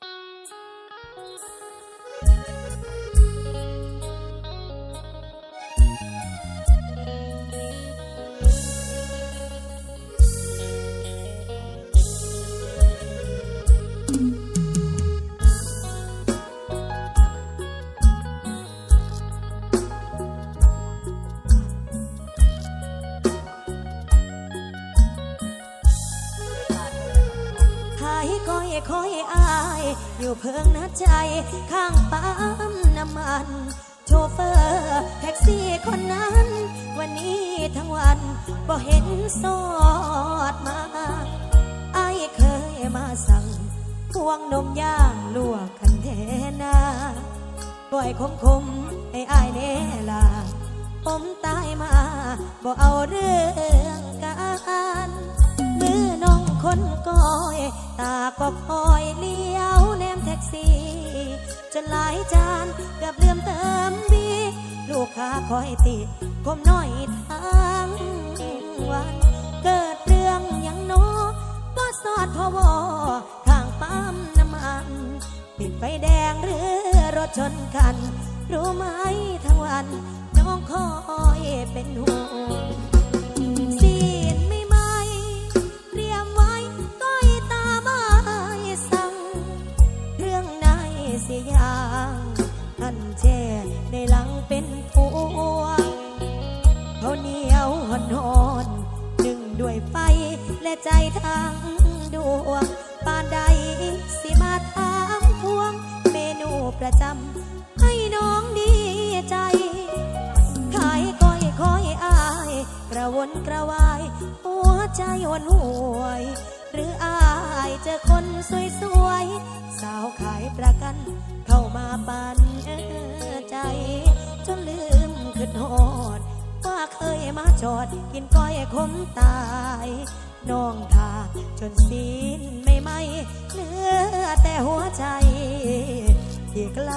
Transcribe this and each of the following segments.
Thank you. อยู่เพิงนัดใจ ข้างปั๊มน้ำมัน โชเฟอร์แท็กซี่คนนั้น วันนี้ทั้งวันบ่เห็นสอดมาไอายเคยมาสั่งพวงนมย่างลวกกันแทนาปล่อยคมคมๆให้อายแน่ลาผมตายมาบ่เอาเรื่องการมือน้อง คนก้อย ตาก็คอยเลี้ยวแนมแท็กซี่ จนหลายจานเกือบลืมเติมบี ลูกค้าคอยติดผมน้อยทั้งวัน เกิดเรื่องหยังโนก็สอดพวอข้างปั๊มน้ำมัน ติดไฟแดงหรือรถชนกัน รู้ไหมทั้งวัน น้องคอยเป็นห่วง เสียอย่างท่านแช่ในหลังเป็นพวงเขาวเหนียวหอนหอนๆนึ่งด้วยไฟและใจทั้งดวงปานใดสิมาถามพวง เมนูประจำให้น้องดีใจ ขายก้อยคอยอาย กระวนกระวาย หัวใจหวนห่วย หรืออายเจอคนสวยๆสาวขายประกัน เข้ามาปันใจ จนลืมขึ้นหอด ว่าเคยมาจอดกินก้อยคมตายน้องทาจนสิ้นไม่ไหมเหลือแต่หัวใจที่ใกล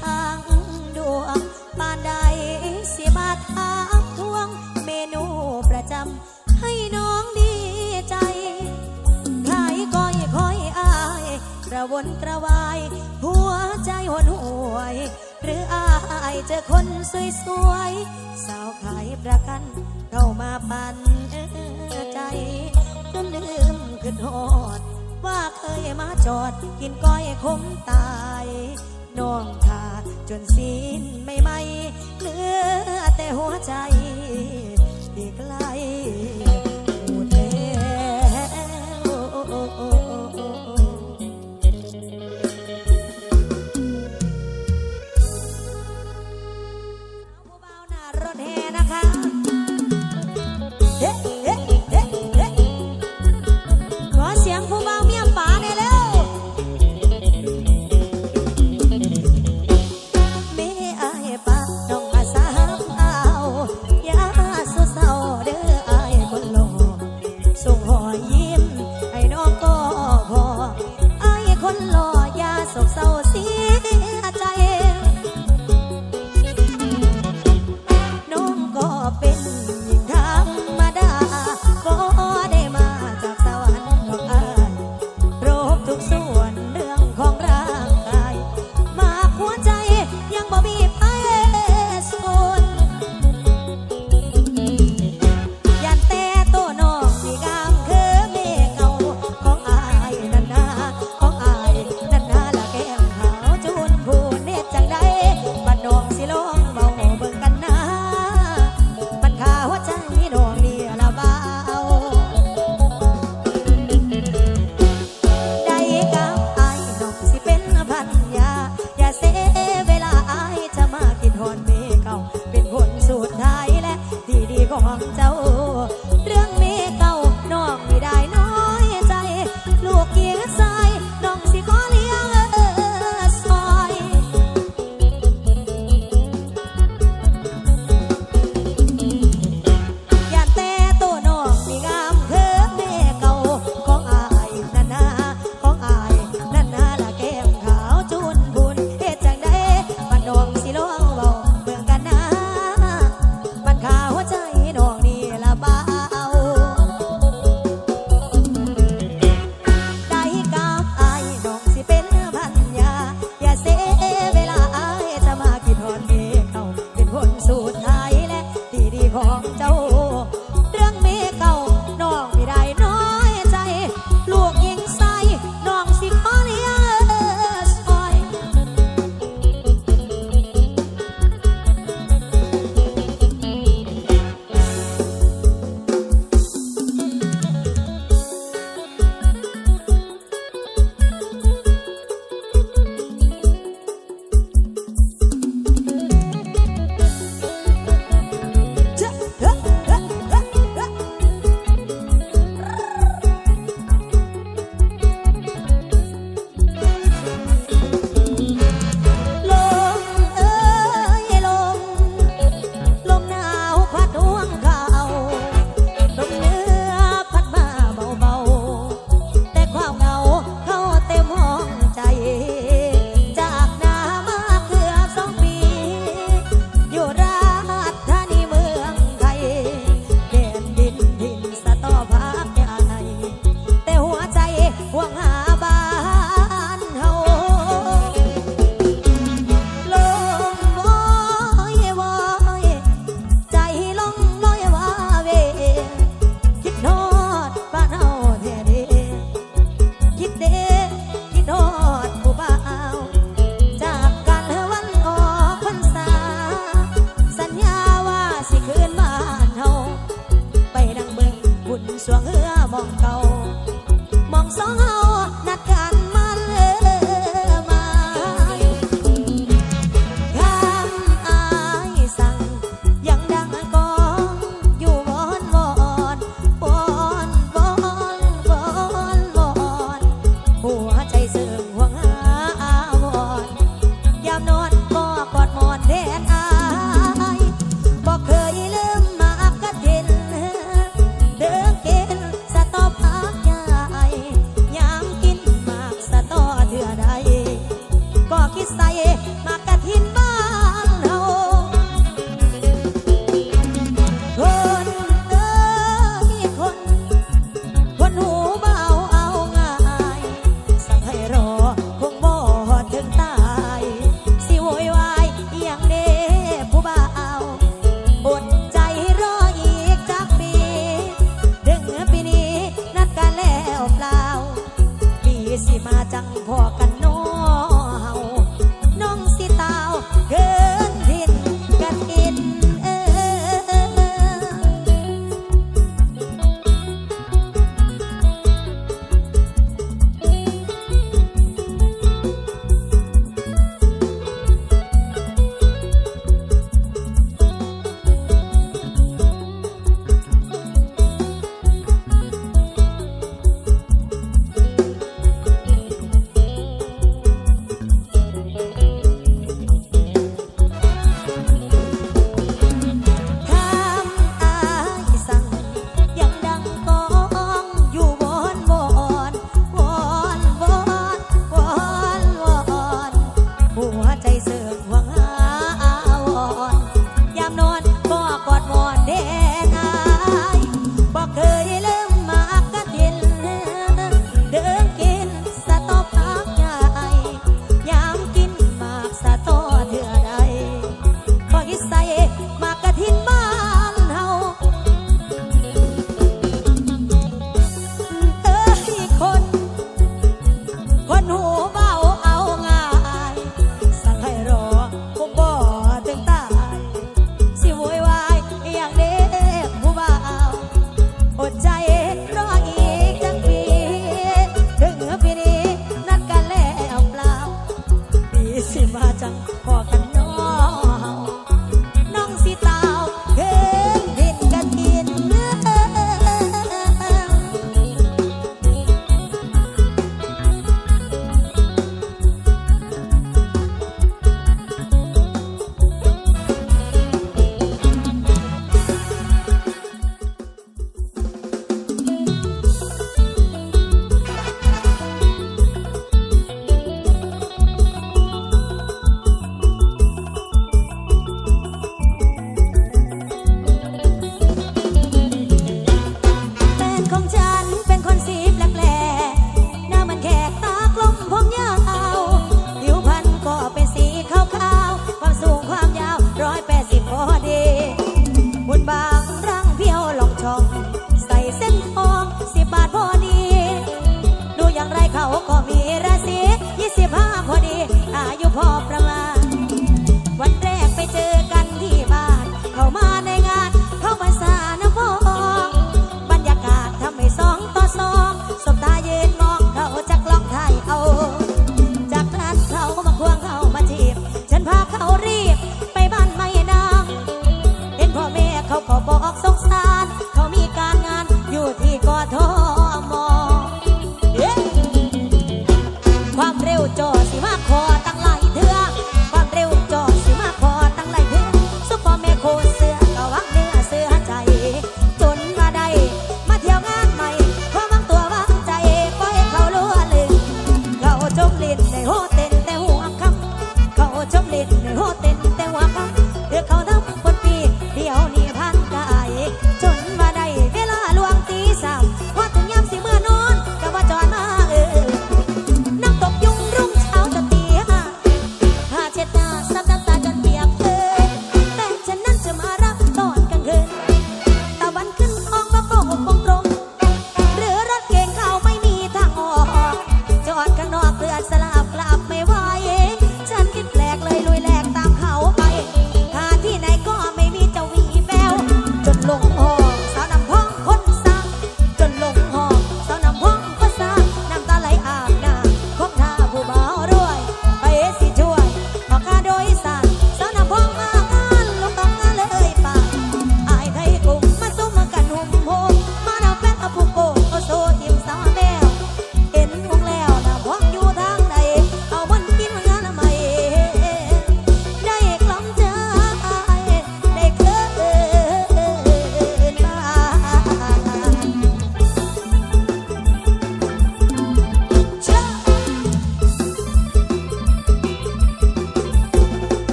ทางดวงปานใดเสียมาทางทวงเมนูประจำให้น้องดีใจขายก้อยคอยอายกระวนกระวาย หัวใจหวนห่วย หรืออายเจอคนสวยๆสาวขายประกัน เข้ามาปั่นใจจนลืมขึ้นหอดว่าเคยมาจอดกินก้อยคมตาย น้องทาจนสิ้นไม่ไหมเหลือแต่หัวใจที่ใกล้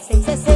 666.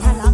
Hello.